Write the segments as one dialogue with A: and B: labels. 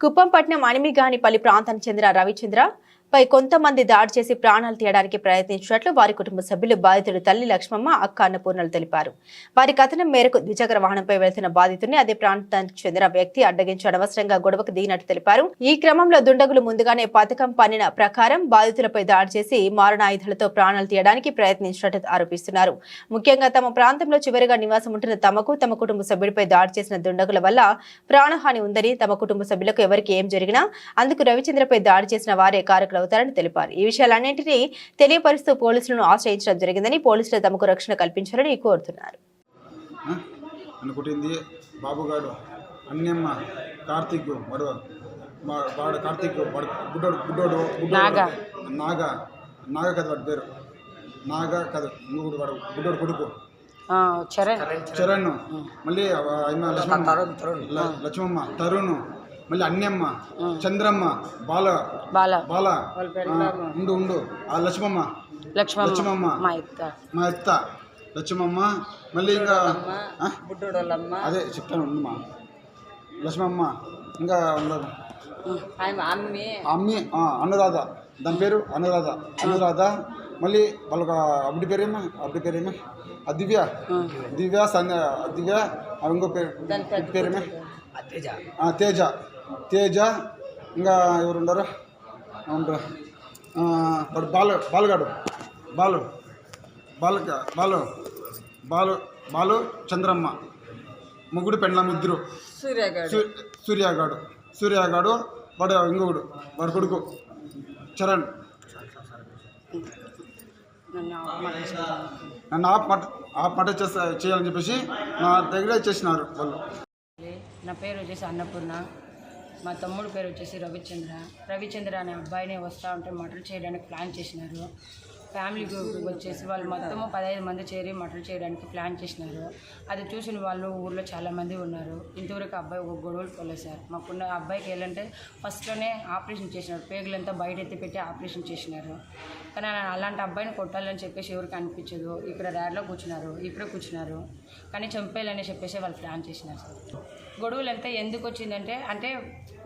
A: కుప్పంపట్నం అనిమిగానిపల్లి ప్రాంతానికి చెందిన రవిచంద్ర పై కొంతమంది దాడి చేసి ప్రాణాలు తీయడానికి ప్రయత్నించినట్లు వారి కుటుంబ సభ్యులు బాధితుడి తల్లి లక్ష్మమ్మ అక్క అన్నపూర్ణలు తెలిపారు. వారి కథనం మేరకు ద్విచక్ర వాహనంపై వెళుతున్న బాధితుడిని అదే ప్రాంతానికి చెందిన వ్యక్తి అడ్డగించి అనవసరంగా గొడవకు దిగినట్టు తెలిపారు. ఈ క్రమంలో దుండగులు ముందుగానే పథకం పన్నిన ప్రకారం బాధితులపై దాడి చేసి మారణాయుధాలతో ప్రాణాలు తీయడానికి ప్రయత్నించినట్టు ఆరోపిస్తున్నారు. ముఖ్యంగా తమ ప్రాంతంలో చివరిగా నివాసం ఉంటున్న తమకు తమ కుటుంబ సభ్యుడిపై దాడి చేసిన దుండగుల వల్ల ప్రాణహాని ఉందని తమ కుటుంబ సభ్యులకు ఎవరికి ఏం జరిగినా అందుకు రవిచంద్రపై దాడి చేసిన వారే కారకులవుతారని తెలిపారు. ఈ విషయాలన్నింటినీ తెలియపరుస్తూ పోలీసులను ఆశ్రయించడం జరిగిందని పోలీసులు తమకు రక్షణ కల్పించాలని కోరుతున్నారు.
B: కొట్టింది బాబుగాడు అన్నమ్మ కార్తీక్ వాడు కార్తీక్ వాడు గుడ్డోడు గుడ్డోడు
C: నాగా.
B: నాగా నాగా కదా వాడి పేరు. నాగా కదా వాడు గుడ్డోడు కొడుకు.
C: ఆ, చరణ్.
B: చరణ్. మళ్ళీ లక్ష్మమ్మ తరుణ్. మళ్ళీ అన్నమ్మ చంద్రమ్మ బాల
C: బాల.
B: బాల. ఉండు ఉండు. ఆ లక్ష్మమ్మ.
C: లక్ష్మమ్మ.
B: లక్ష్మమ్మ.
C: మా ఇత్త
B: మా అత్త. లక్ష్మమ్మ. మళ్ళీ ఇంకా అదే చెప్తాను ఉండమ్మా లక్ష్మమ్మ. ఇంకా.
D: ఆమె అమ్మి
B: అమ్మి అనురాధ. దాని పేరు అనురాధ. అనురాధ. మళ్ళీ వాళ్ళకి అబ్బడి పేరేమో? అబ్బడి పేరేమో? ఆ దివ్య. దివ్య సంధ్య దివ్య. ఆ ఇంకో పేరు. పేరేమే? ఆ, తేజ. తేజ ఇంకా ఎవరు ఉండరు ఉండరు ఆ, వాడు బాలు బాలుగాడు. బాలు. బాలుక బాలు. బాలు బాలు చంద్రమ్మ. ముగ్గుడు పెండ్లం ఇద్దరు.
D: సూర్యగాడు.
B: సూర్యగాడు. సూర్యగాడు వాడు ఇంకొకడు వాడి కొడుకు. చరణ్.
C: నన్ను
B: ఆప్ మట ఆప్ మట చేస్తా చేయాలని చెప్పేసి నా దగ్గర చేసినారు వాళ్ళు.
C: నా పేరు వచ్చేసి అన్నపూర్ణ. మా తమ్ముడు పేరు వచ్చేసి రవిచంద్ర. రవిచంద్ర అనే అబ్బాయిని వస్తూ ఉంటే మటర్ చేయడానికి ప్లాన్ చేసినారు. ఫ్యామిలీ గ్రూప్ వచ్చేసి వాళ్ళు మొత్తము పదహైదు మంది చేరి మటర్ చేయడానికి ప్లాన్ చేసినారు. అది చూసిన వాళ్ళు ఊర్లో చాలామంది ఉన్నారు. ఇంతవరకు అబ్బాయి ఒక గొడవలు పోలేదు సార్ మాకున్న అబ్బాయికి ఏంటంటే ఫస్ట్లోనే ఆపరేషన్ చేసినారు. పేగులంతా బయట ఎత్తి పెట్టి ఆపరేషన్ చేసినారు. కానీ అలాంటి అబ్బాయిని కొట్టాలని చెప్పేసి ఎవరికి అనిపించదు. ఇక్కడ ర్యాడ్లో కూర్చున్నారు. ఇక్కడే కూర్చున్నారు. కానీ చంపేయాలని చెప్పేసి వాళ్ళు ప్లాన్ చేసినారు సార్. గొడవలు అంతా ఎందుకు వచ్చిందంటే అంటే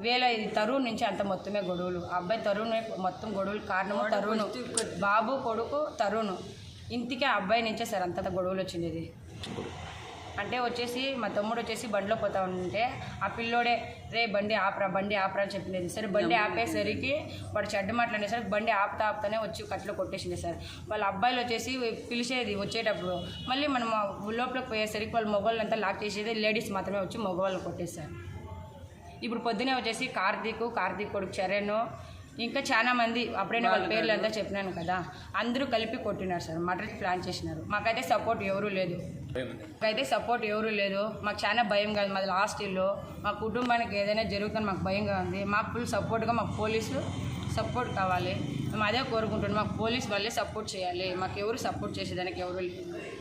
C: వేల తరుణ్ నుంచి అంత మొత్తమే గొడవలు. అబ్బాయి తరుణ్ మొత్తం గొడవలు. కారణము తరుణ్ బాబు కొడుకు తరుణ్. ఇంటికి ఆ అబ్బాయి నుంచే సార్ అంత గొడవలు వచ్చింది ఇది. అంటే వచ్చేసి మా తమ్ముడు వచ్చేసి బండిలో పోతా ఉంటే ఆ పిల్లోడే రే బండి ఆపరా బండి ఆపరా అని చెప్పింది. సరే బండి ఆపేసరికి వాడు చెడ్డ మాట్లాడేసరికి బండి ఆపుతా ఆపుతానే వచ్చి కట్లో కొట్టేసింది సార్. వాళ్ళ అబ్బాయిలు వచ్చేసి పిలిచేది వచ్చేటప్పుడు. మళ్ళీ మనం లోపలికి పోయేసరికి వాళ్ళ మొగోళ్ళు అంతా లాక్ చేసేది లేడీస్ మాత్రమే వచ్చి మగవాళ్ళని కొట్టేస్తారు ఇప్పుడు పొద్దునే వచ్చేసి కార్తీక్ కార్తీక్ కొడుకు చరణ్ ఇంకా చాలా మంది అప్పుడైనా వాళ్ళ పేర్లు అంతా చెప్పినాను కదా అందరూ కలిపి కొట్టినారు సార్ మటర్ ప్లాన్ చేసినారు. మాకైతే సపోర్ట్ ఎవరూ లేదు. మాకైతే సపోర్ట్ ఎవరూ లేదు. మాకు చాలా భయం కాదు మాది లాస్ట్ ఇల్లు. మా కుటుంబానికి ఏదైనా జరుగుతుందని మాకు భయంగా ఉంది. మాకు ఫుల్ సపోర్ట్గా మాకు పోలీసులు సపోర్ట్ కావాలి. మేము అదే కోరుకుంటున్నాం. మాకు పోలీస్ వాళ్ళే సపోర్ట్ చేయాలి. మాకు ఎవరు సపోర్ట్ చేసేదానికి ఎవరు లేదు